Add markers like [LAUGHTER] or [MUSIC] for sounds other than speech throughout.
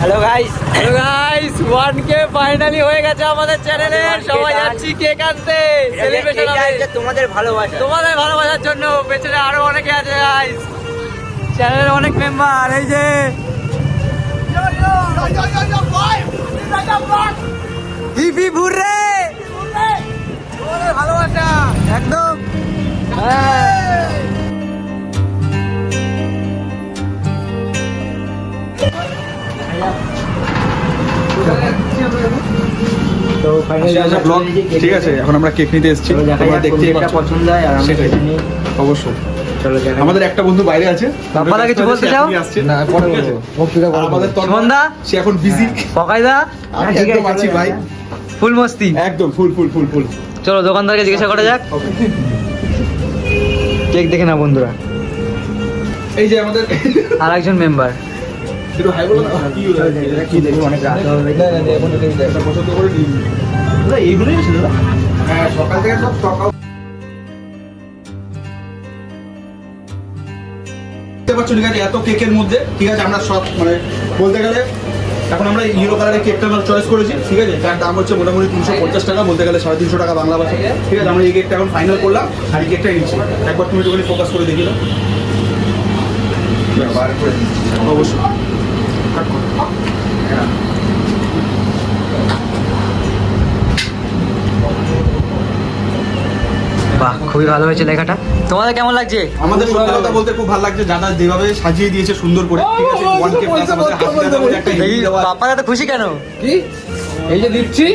Hello guys hello guys 1k finally হয়ে গেছে আমাদের চ্যানেলে 1K সবাই যাচ্ছি কেক আনতে। সেলিব্রেশন হবে। তোমাদের ভালোবাসা। তোমাদের ভালোবাসার জন্য পেছনে আরও অনেকে আছে গাইস চ্যানেলের অনেক মেম্বার এই যে। হিপি ভুররে ভালোবাসা একদম। হ্যাঁ। ঠিক আছে এখন আমরা কেক নিতে এসেছি। চলো তোমরা দেখতেই পাচ্ছ। পছন্দ হয় আর আমরা সেটাই। সেটা অবশ্যই। আমাদের একটা বন্ধু বাইরে আছে। বাপ্পাদা কিছু বলতে চাও? না পরে বলব। বক্তৃতা আর আমাদের তন্ময়, সে এখন বিজি পকাইদা? আমি ঠিক আছে, একদম আছি ভাই। ফুল মস্তি। একদম ফুল ফুল ফুল ফুল। চলো দোকানদারকে জিজ্ঞাসা করা যাক। কেক দেখে না বন্ধুরা। এই যে আমাদের আর একজন মেম্বার একটু হাই বলো না কি দেখি অনেক রাত হবে। না না না, এখন। এটা পছন্দ করে এইগুলোই ছিল হ্যাঁ সকাল থেকে সব সকাল দেখতে পাচ্ছ ঠিক আছে? এত কেকের মধ্যে ঠিক আছে? আমরা সব মানে বলতে গেলে এখন আমরা ইউরো কালারের কেকটা আমরা চয়েস করেছি ঠিক আছে? যার দাম হচ্ছে মোটামুটি তিনশো পঞ্চাশ টাকা বলতে গেলে সাড়ে তিনশো টাকা বাংলা ভাষা ঠিক আছে? আমরা এই কেকটা এখন ফাইনাল করলাম আর এই কেকটা নিচ্ছি একবার তুমি একটুখানি ফোকাস করে দেখি দাও। অবশ্যই কাট করো। বাহ খুবই ভালো হয়েছে লেখাটা। তোমাদের কেমন লাগছে? আমাদের সত্যি কথা বলতে খুব ভালো লাগছে দাদা যেভাবে সাজিয়ে দিয়েছে সুন্দর করে ঠিক আছে ওয়ান কে প্লাস আমাদের দেওয়া। তো খুশি কেন? কি? এই যে দিচ্ছি?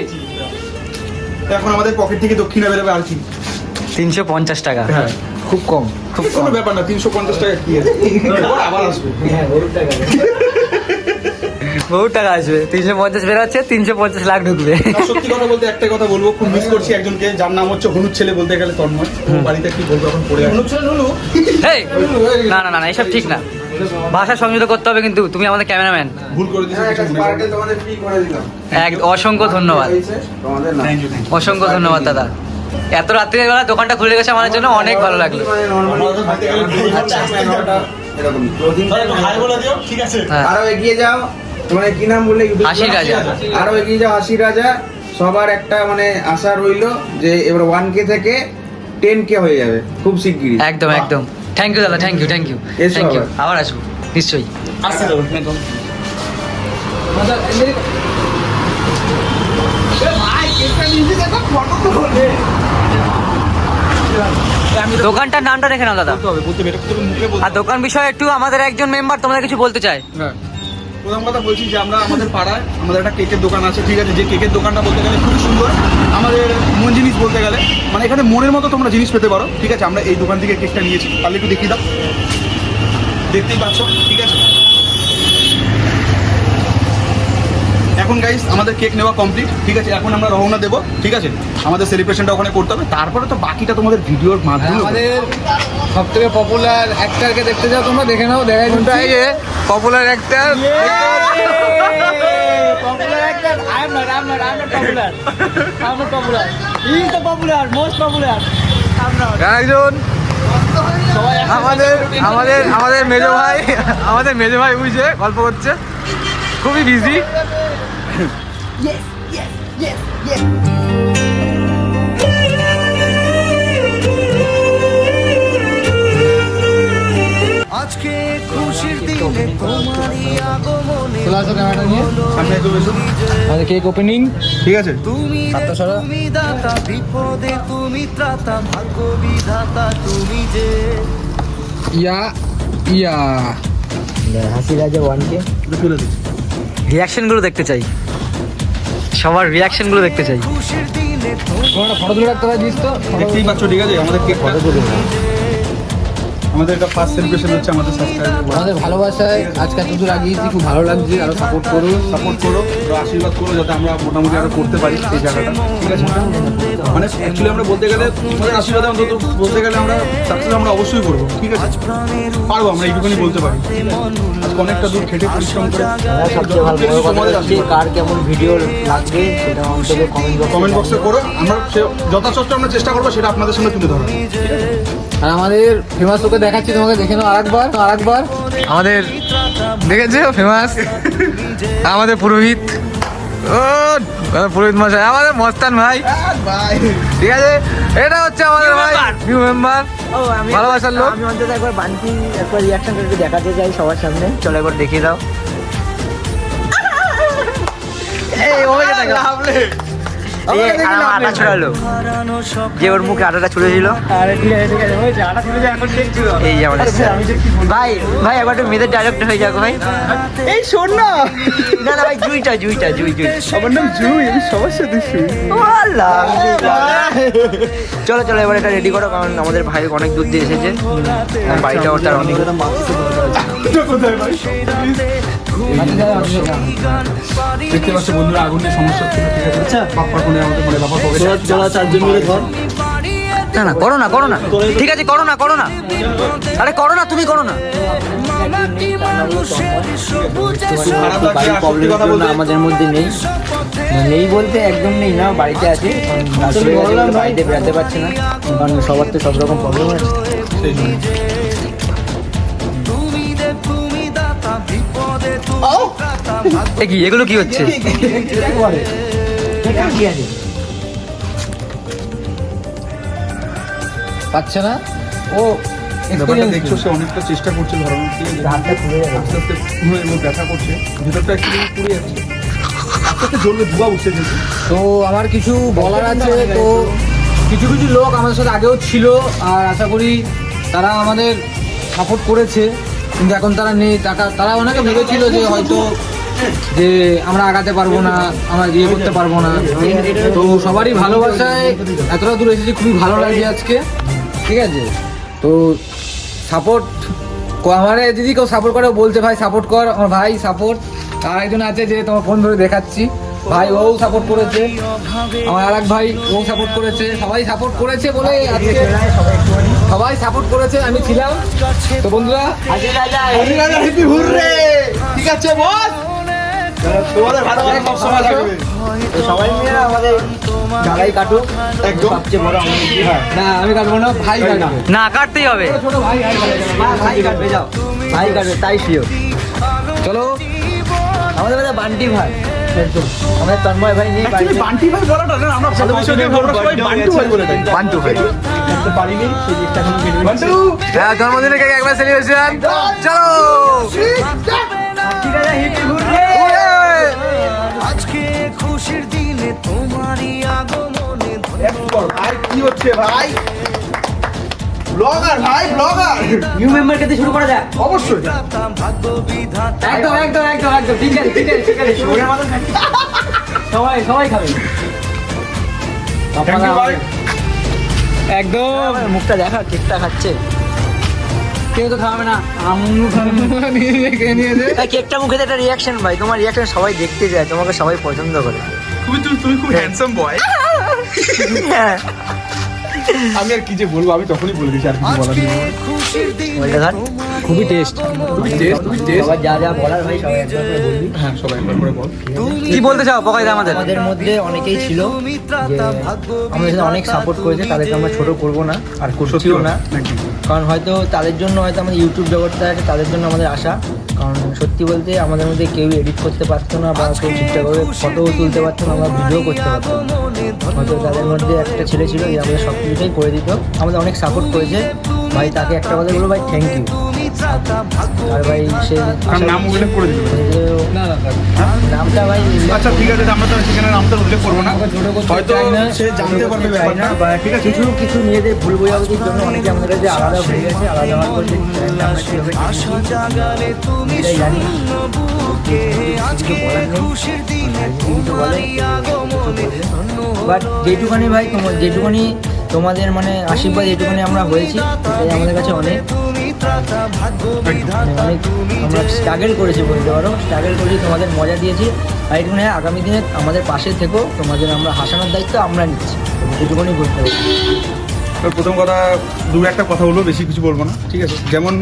এখন আমাদের পকেট থেকে দক্ষিণে বেরোবে আর কি। তিনশো পঞ্চাশ টাকা। হ্যাঁ। খুব কম খুব কোনো ব্যাপার না তিনশো পঞ্চাশ টাকা কি আছে? আবার আসবে। হ্যাঁ টাকা বহু টাকা আসবে। তিনশো পঞ্চাশ বেরোচ্ছে তিনশো পঞ্চাশ লাখ ঢুকবে। সত্যি কথা বলতে একটাই কথা বলব খুব মিস করছি একজনকে যার নাম হচ্ছে হলুদ ছেলে বলতে গেলে তন্ময়। বাড়িতে কি বলব এখন পড়ে আছে। এই, না না না না এসব ঠিক না। ভাষা সংযত করতে হবে কিন্তু তুমি আমাদের ক্যামেরাম্যান। ভুল করে। এক অসংখ্য ধন্যবাদ। অসংখ্য ধন্যবাদ দাদা। এত রাত্রির বেলা দোকানটা খুলে গেছে আমাদের জন্য অনেক ভালো লাগল। আচ্ছা। একটু ঠিক আছে? হ্যাঁ। আরও এগিয়ে যাও। তোমার কি নাম বললে? আশির রাজা। আরও এগিয়ে যাও আশি রাজা। সবার একটা মানে আশা রইল যে এবার ওয়ান কে থেকে টেন কে হয়ে যাবে খুব শিগগিরই। একদম একদম। থ্যাংক ইউ দাদা thank you thank you thank you আবার। আসব নিশ্চয়ই। আসতে দোকানটার নামটা দেখে নাও দাদা। বলতে হবে বলতে হবে, এটা তোকে মুখে বলতে আর দোকান বিষয়ে একটু আমাদের একজন মেম্বার তোমাদের কিছু বলতে চায়। হ্যাঁ। প্রথম কথা বলছি যে আমরা আমাদের পাড়ায় আমাদের একটা কেকের দোকান আছে, ঠিক আছে? যে কেকের দোকানটা বলতে গেলে খুবই সুন্দর। আমাদের মন জিনিস বলতে গেলে মানে এখানে মনের মতো তোমরা জিনিস পেতে পারো। ঠিক আছে, আমরা এই দোকান থেকে কেকটা নিয়েছি। তাহলে একটু দেখিয়ে দাও। দেখতেই পাচ্ছ, ঠিক এখন গাইস আমাদের কেক নেওয়া কমপ্লিট ঠিক আছে? এখন আমরা রওনা দেবো ঠিক আছে? আমাদের সেলিব্রেশনটা ওখানে করতে হবে। তারপরে তো বাকিটা তোমাদের ভিডিওর মাধ্যমে আমাদের সব থেকে পপুলার অ্যাক্টারকে দেখতে যাও তোমরা দেখে নাও দেখাই এই যে? Popular actor? I am not, I am not, I am not popular. I am not popular. He is the popular, most popular. I একজন। আমাদের আমাদের আমাদের মেজো ভাই আমাদের মেজো ভাই বুঝছে গল্প করছে। খুবই বিজি আজকে খুশির দিনে তোমারই আগমনে চলে আসো ক্যামেরাটা নিয়ে। সামনে একটু এসো। আমাদের কেক ওপেনিং ঠিক আছে। তুমি যে হাতটা তুমি দাতা বিপদে তুমি ত্রাতা ভাগ্য বিধাতা তুমি যে। ইয়া ইয়া। হাসি রাজা ওয়ান কে। একটু তুলে দিচ্ছি রিয়াকশনগুলো দেখতে চাই। সবার রিয়াকশনগুলো দেখতে চাই। ফটো তুলে রাখতে তো? দেখতেই পাচ্ছ ঠিক আছে? আমাদের কেক আমাদের একটা ফার্স্ট সেলিব্রেশন হচ্ছে আমাদের সাবস্ক্রাইবার আমাদের ভালোবাসায় আজকে আগিয়েছি খুব ভালো লাগছে আরও সাপোর্ট করুন সাপোর্ট করো আশীর্বাদ করো যাতে আমরা মোটামুটি আরও করতে পারি সেই জায়গাটা। ঠিক আছে? মানে অ্যাকচুয়ালি আমরা বলতে গেলে আমাদের আশীর্বাদে অন্তত বলতে গেলে আমরা সাকসেস আমরা অবশ্যই করব ঠিক আছে? পারব আমরা এইটুকুনি বলতে পারি। অনেকটা দূর খেটে পরিশ্রম করে। তোমাদের কার কেমন ভিডিও লাগবে সেটা অন্তত কমেন্ট বক্সে করো। আমরা সে- যথাযথ আমরা চেষ্টা করব সেটা আপনাদের সামনে তুলে ধরবো আর আমাদের ফেমাস লোকে দেখা দেখাচ্ছি তোমাকে দেখে নাও আরেকবার আরেকবার। আমাদের দেখেছ ফেমাস আমাদের পুরোহিত। আমাদের পুরোহিত মশাই আমাদের মস্তান ভাই। ঠিক আছে? এটা হচ্ছে আমাদের ভাই নিউ মেম্বার ভালোবাসার লোক। আমি অন্তত একবার বান্টি একবার রিয়াকশন করে দেখাতে চাই সবার সামনে। চলো একবার দেখিয়ে দাও। এই ওকে দেখো এই আমার আটা ছড়ালো যে ওর মুখে আটাটা ছুড়েছিল এই যে আমাদের ভাই ভাই একবার একটু মেয়েদের ডাইরেক্ট হয়ে যাক ভাই। এই শোন না। না না ভাই জুইটা জুইটা জুই জুই। আমার নাম জুই আমি সবার সাথে শুই চলো চলো এবার এটা রেডি করো কারণ আমাদের ভাই অনেক দূর দিয়ে এসেছে। বাড়িটা ওর তার অনেক কোথায় ভাই দেখতে পাচ্ছ বন্ধুরা আগুনের সমস্যা ছিল ঠিক আছে আচ্ছা বাপ্পার ফোনে আমাদের মানে বাবার পকেটে চলা চারজন মিলে ধর না না করো না করো না। ঠিক আছে করো না করো না। আরে করো না তুমি করো না। আমাদের মধ্যে নেই। নেই বলতে একদম নেই না বাড়িতে আছে। বাড়িতে বেরোতে পারছে না। কারণ সবার তো সব রকম প্রবলেম আছে কি এগুলো কি হচ্ছে? পাচ্ছে না? ও ব্যাপারটা দেখছ সে অনেকটা চেষ্টা করছে ধরানোর ঠিক আছে হাতটা খুলে যাবে। আস্তে আস্তে পুরো এর মধ্যে ব্যথা করছে। ভেতরটা একটু পুড়ে যাচ্ছে। আস্তে আস্তে জ্বলবে ধোয়া উঠছে তো আমার কিছু বলার আছে তো কিছু কিছু লোক আমাদের সাথে আগেও ছিল আর আশা করি তারা আমাদের সাপোর্ট করেছে। কিন্তু এখন তারা নেই টাকা তারা অনেকে ভেবেছিল যে হয়তো যে আমরা আগাতে পারব না আমরা ইয়ে করতে পারব না। তো সবারই ভালোবাসায় এতটা দূর এসেছি খুবই ভালো লাগছে আজকে। ঠিক আছে? তো সাপোর্ট আমার দিদি কেউ সাপোর্ট করে বলছে ভাই সাপোর্ট কর। আমার ভাই সাপোর্ট আর একজন আছে যে তোমার ফোন ধরে দেখাচ্ছি। ভাই ও সাপোর্ট করেছে। আমার আর এক ভাই ও সাপোর্ট করেছে। সবাই সাপোর্ট করেছে বলে আজকে সবাই সাপোর্ট করেছে আমি ছিলাম। তো বন্ধুরা ঠিক আছে বস? তোমাদের ভালোবাসা সব সময় লাগবে সবাই মিলে আমাদের ঢালাই কাটুক। একদম। সবচেয়ে বড় হ্যাঁ। না আমি কাটবো না ভাই কাটবে। না কাটতেই হবে। ছোট ভাই ভাই কাটবে। যাও। ভাই কাটবে তাই শিও চলো। আমাদের কাছে বান্টি ভাই। আমাদের তন্ময় ভাই নেই বান্টি ভাই বলাটা না আমরা ভালোবেসে দিয়ে আমরা সবাই বান্টু ভাই বলে থাকি। বান্টু ভাই। পারিনি সেই জিনিসটা এখন কেটে নিচ্ছি। বান্টু। জন্মদিনে কেক একবার সেলিব্রেশন চলো। হচ্ছে ভাই? ব্লগার ভাই ব্লগার নিউ দিয়ে শুরু করা যাক। অবশ্যই। একদম একদম একদম একদম ঠিক আছে ঠিক আছে ঠিক। সবাই সবাই খাবে। থ্যাংক ইউ ভাই। একদম। মুখটা দেখা কেকটা খাচ্ছে। কেউ তো খাবে না। আমু খাবে [LAUGHS] কেকটা মুখে একটা রিয়াকশন ভাই। তোমার রিয়াকশন সবাই দেখতে যায় তোমাকে সবাই পছন্দ করে। তুমি তুমি তুমি খুব হ্যান্ডসাম বয় হ্যাঁ। আমি আর কি যে বলব আমি তখনই বলে দিয়েছি আর কিছু বলার নেই। খুবই টেস্ট খুবই টেস্ট খুবই টেস্ট সবার যা যা বলার ভাই সবাই একবার করে বলবি। হ্যাঁ সবাই একবার করে বল। কি বলতে চাও পকাইদা আমাদের? আমাদের মধ্যে অনেকেই ছিল যে আমাদের অনেক সাপোর্ট করেছে তাদেরকে আমরা ছোট করব না আর করছিও না। কারণ হয়তো তাদের জন্য হয়তো আমাদের ইউটিউব জগৎটা আছে তাদের জন্য আমাদের আশা। কারণ সত্যি বলতে আমাদের মধ্যে কেউ এডিট করতে পারতো না বা কেউ ঠিকঠাকভাবে ফটোও তুলতে পারতো না আমরা ভিডিও করতে পারতো না। হয়তো তাদের মধ্যে একটা ছেলে ছিল যে আমাদের সব কিছুটাই করে দিত। আমাদের অনেক সাপোর্ট করেছে। ভাই তাকে একটা কথা বলব ভাই থ্যাংক ইউ আর ভাই সে নাম উল্লেখ করে থাক। নামটা ভাই আচ্ছা ঠিক আছে আমরা তো সেখানে নামটা উল্লেখ করব না। হয়তো সে জানতে পারবে চাই না বা ঠিক আছে। কিছু কিছু মেয়েদের ভুল বোঝাবুঝির জন্য অনেকে আমাদের কাছে আলাদা হয়ে গেছে আলাদা হওয়ার পর যে জানি। শূন্য বুকে আজকে খুশির দিনে তোমারই আগমনে বাট যেটুখানি ভাই তোমার যেটুখানি তোমাদের মানে আশীর্বাদ যেটুখানি আমরা হয়েছি সেটাই আমাদের কাছে অনেক। আমরা স্ট্রাগল করেছি বলতে পারো স্ট্রাগল করেছি তোমাদের মজা দিয়েছি। আর এইটুখানি আগামী দিনে আমাদের পাশে থেকো তোমাদের আমরা হাসানোর দায়িত্ব আমরা নিচ্ছি। যেটুকুনি বলতে পারি। তো প্রথম কথা দু একটা কথা হলো বেশি কিছু বলব না ঠিক আছে? যেমন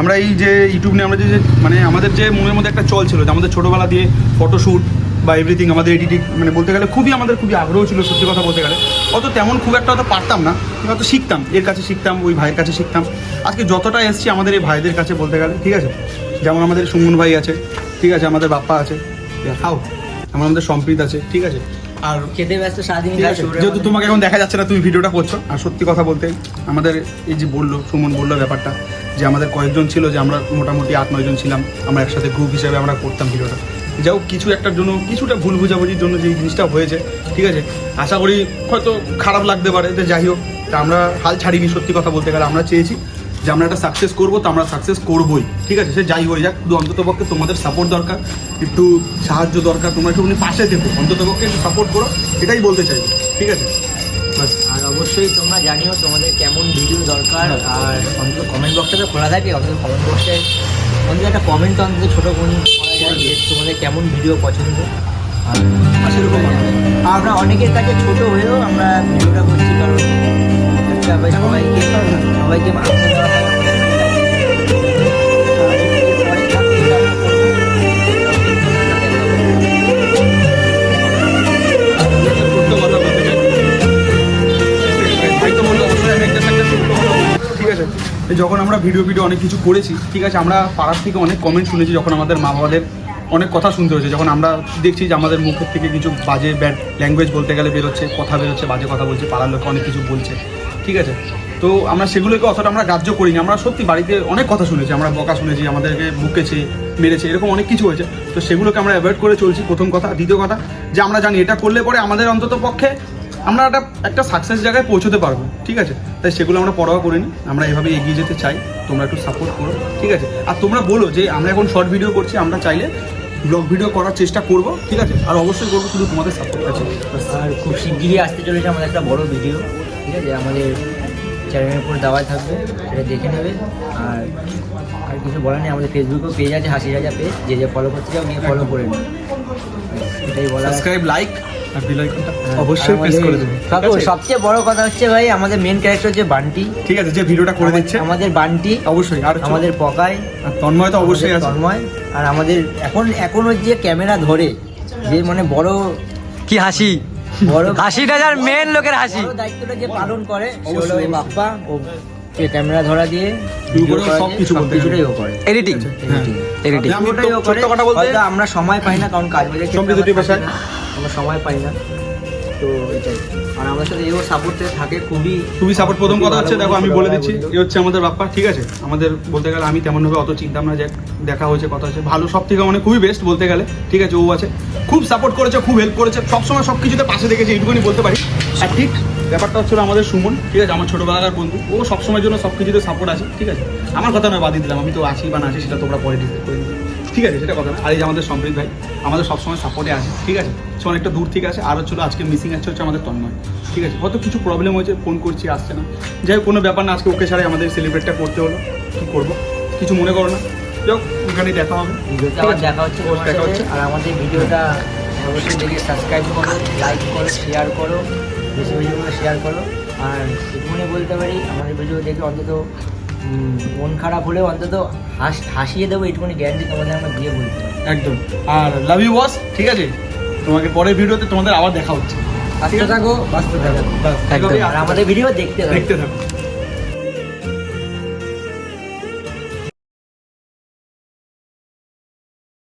আমরা এই যে ইউটিউব নিয়ে আমরা যে মানে আমাদের যে মনের মধ্যে একটা চল ছিল যে আমাদের ছোটোবেলা দিয়ে ফটোশ্যুট বা এভরিথিং আমাদের এডিটিং মানে বলতে গেলে খুবই আমাদের খুবই আগ্রহ ছিল সত্যি কথা বলতে গেলে। অত তেমন খুব একটা অত পারতাম না অত শিখতাম এর কাছে শিখতাম ওই ভাইয়ের কাছে শিখতাম। আজকে যতটা এসছি আমাদের এই ভাইদের কাছে বলতে গেলে ঠিক আছে? যেমন আমাদের সুমন ভাই আছে ঠিক আছে? আমাদের বাপ্পা আছে খাও। আমার আমাদের সম্প্রীত আছে ঠিক আছে? আর খেতে ব্যস্ত সারাদিন যেহেতু তোমাকে এখন দেখা যাচ্ছে না তুমি ভিডিওটা করছ। আর সত্যি কথা বলতে আমাদের এই যে বলল সুমন বলল ব্যাপারটা যে আমাদের কয়েকজন ছিল, যে আমরা মোটামুটি আট নয়জন ছিলাম, আমরা একসাথে গ্রুপ হিসাবে আমরা করতাম ভিডিওটা। যাও কিছু একটার জন্য, কিছুটা ভুল বুঝাবুঝির জন্য যে জিনিসটা হয়েছে, ঠিক আছে? আশা করি হয়তো খারাপ লাগতে পারে যে যাই হোক, তা আমরা হাল ছাড়িনি, সত্যি কথা বলতে গেলে আমরা চেয়েছি যে আমরা একটা সাকসেস করব, তো আমরা সাকসেস করবোই, ঠিক আছে? সে যাই হয়ে যাক, শুধু অন্তত পক্ষে তোমাদের সাপোর্ট দরকার, একটু সাহায্য দরকার, তোমরা একটুখানি পাশে থেকো অন্তত পক্ষে একটু সাপোর্ট করো, এটাই বলতে চাই ঠিক আছে? বাস অবশ্যই তোমরা জানিও তোমাদের কেমন ভিডিও দরকার। আর অন্তত কমেন্ট বক্সটা তো খোলা থাকে, অন্তত কমেন্ট বক্সে অন্তত একটা কমেন্ট অন্তত ছোটো করা তোমাদের কেমন ভিডিও পছন্দ। আর আমরা অনেকের কাছে ছোট হয়েও আমরা ভিডিওটা করছি, কারণ সবাইকে সবাইকে আছে যখন আমরা ভিডিও ভিডিও অনেক কিছু করেছি, ঠিক আছে, আমরা পাড়ার থেকে অনেক কমেন্ট শুনেছি যখন আমাদের মা বাবাদের অনেক কথা শুনতে হয়েছে। যখন আমরা দেখছি যে আমাদের মুখের থেকে কিছু বাজে ব্যাড ল্যাঙ্গুয়েজ বলতে গেলে বেরোচ্ছে, কথা বেরোচ্ছে, বাজে কথা বলছে, পাড়ার লোকে অনেক কিছু বলছে, ঠিক আছে? তো আমরা সেগুলোকে অতটা আমরা গ্রাহ্য করিনি। আমরা সত্যি বাড়িতে অনেক কথা শুনেছি, আমরা বকা শুনেছি, আমাদেরকে বুকেছে, মেরেছে, এরকম অনেক কিছু হয়েছে। তো সেগুলোকে আমরা অ্যাভয়েড করে চলছি। প্রথম কথা। দ্বিতীয় কথা, যে আমরা জানি এটা করলে পরে আমাদের অন্তত পক্ষে আমরা একটা একটা সাকসেস জায়গায় পৌঁছতে পারব ঠিক আছে? তাই সেগুলো আমরা পরোয়া করিনি। আমরা এভাবে এগিয়ে যেতে চাই। তোমরা একটু সাপোর্ট করো ঠিক আছে? আর তোমরা বলো যে আমরা এখন শর্ট ভিডিও করছি আমরা চাইলে ব্লগ ভিডিও করার চেষ্টা করব ঠিক আছে? আর অবশ্যই করব শুধু তোমাদের সাপোর্ট আছে। আর খুব শিগগিরই আসতে চলেছে আমাদের একটা বড় ভিডিও ঠিক আছে? আমাদের চ্যানেলের উপর দেওয়া থাকবে সেটা দেখে নেবে। আর আর কিছু বলার নেই আমাদের ফেসবুকেও পেজ আছে হাসি রাজা পেজ যে যে ফলো করতে চাও গিয়ে ফলো করে নেবে এটাই বলা সাবস্ক্রাইব লাইক আর বেল আইকনটা হ্যাঁ, অবশ্যই প্রেস করে দেবে কাকু, সবচেয়ে বড় কথা হচ্ছে ভাই আমাদের মেন ক্যারেক্টার হচ্ছে বান্টি। ঠিক আছে যে ভিডিওটা করে দিচ্ছে। আমাদের বান্টি অবশ্যই আর আমাদের পকায় আর তন্ময় তো অবশ্যই আছে। তন্ময় আর আমাদের এখন এখনও যে ক্যামেরা ধরে যে মানে বড় কি হাসি? বড় হাসিটা যার মেন লোকের হাসি। দায়িত্বটা যে পালন করে সে হলো বাপ্পা ও যে ক্যামেরা ধরা দিয়ে করে করা সব কিছু বলতে ও করে। এডিটিং হ্যাঁ। এডিটিং আমি পুরোটাই ও করে কথা বলতে- আমরা সময় পাই না কারণ কাজ বাজে দুটি ভাষায়। আমরা সময় পাই না। তো এটাই। আর আমাদের সাথে এও সাপোর্ট থাকে খুবই খুবই সাপোর্ট প্রথম কথা হচ্ছে দেখো আমি বলে দিচ্ছি এ হচ্ছে আমাদের বাপ্পা ঠিক আছে? আমাদের বলতে গেলে আমি তেমনভাবে অত চিন্তা না যে দেখা হয়েছে কথা হচ্ছে ভালো সব থেকে মানে খুবই বেস্ট বলতে গেলে ঠিক আছে? ও আছে। খুব সাপোর্ট করেছে খুব হেল্প করেছে সবসময় সব কিছুতে পাশে দেখেছে এইটুকুনি বলতে পারি। আর ঠিক ব্যাপারটা হচ্ছিল আমাদের সুমন ঠিক আছে? আমার ছোটবেলাকার বন্ধু। ও সবসময়ের জন্য সব কিছুতে সাপোর্ট আছে ঠিক আছে? আমার কথা নয় বাদিয়ে দিলাম। আমি তো আছি বা না আছি সেটা তোমরা পরে ডিসাইড করে। ঠিক আছে? সেটা কথা না আর এই যে আমাদের সম্প্রীত ভাই আমাদের সবসময় সাপোর্টে আছে ঠিক আছে? সে অনেকটা দূর থেকে আছে? আর হচ্ছিল আজকে মিসিং আছে হচ্ছে আমাদের তন্ময় ঠিক আছে? হয়তো কিছু প্রবলেম হয়েছে ফোন করছি আসছে না। যাই হোক কোনো ব্যাপার না আজকে ওকে ছাড়াই আমাদের সেলিব্রেটটা করতে হলো। কী করব? কিছু মনে করো না। যাই হোক ওখানে দেখা হবে। দেখা হচ্ছে দেখা হচ্ছে। আর আমাদের ভিডিওটা অবশ্যই দেখে সাবস্ক্রাইব করো লাইক করো শেয়ার করো। বেশি বেশি করে শেয়ার করো। আর এটুকুনি বলতে পারি আমাদের ভিডিও দেখে অন্তত মন খারাপ হলেও অন্তত হাস হাসিয়ে দেবো এটুকুনি গ্যারান্টি তোমাদের আমরা দিয়ে বলতে পারি। একদম। আর লাভ ইউ ওয়াশ ঠিক আছে? তোমাকে পরের ভিডিওতে তোমাদের আবার দেখা হচ্ছে। আসতে থাকো বাঁচতে থাকো। আর আমাদের ভিডিও দেখতে থাকো। দেখতে থাকো।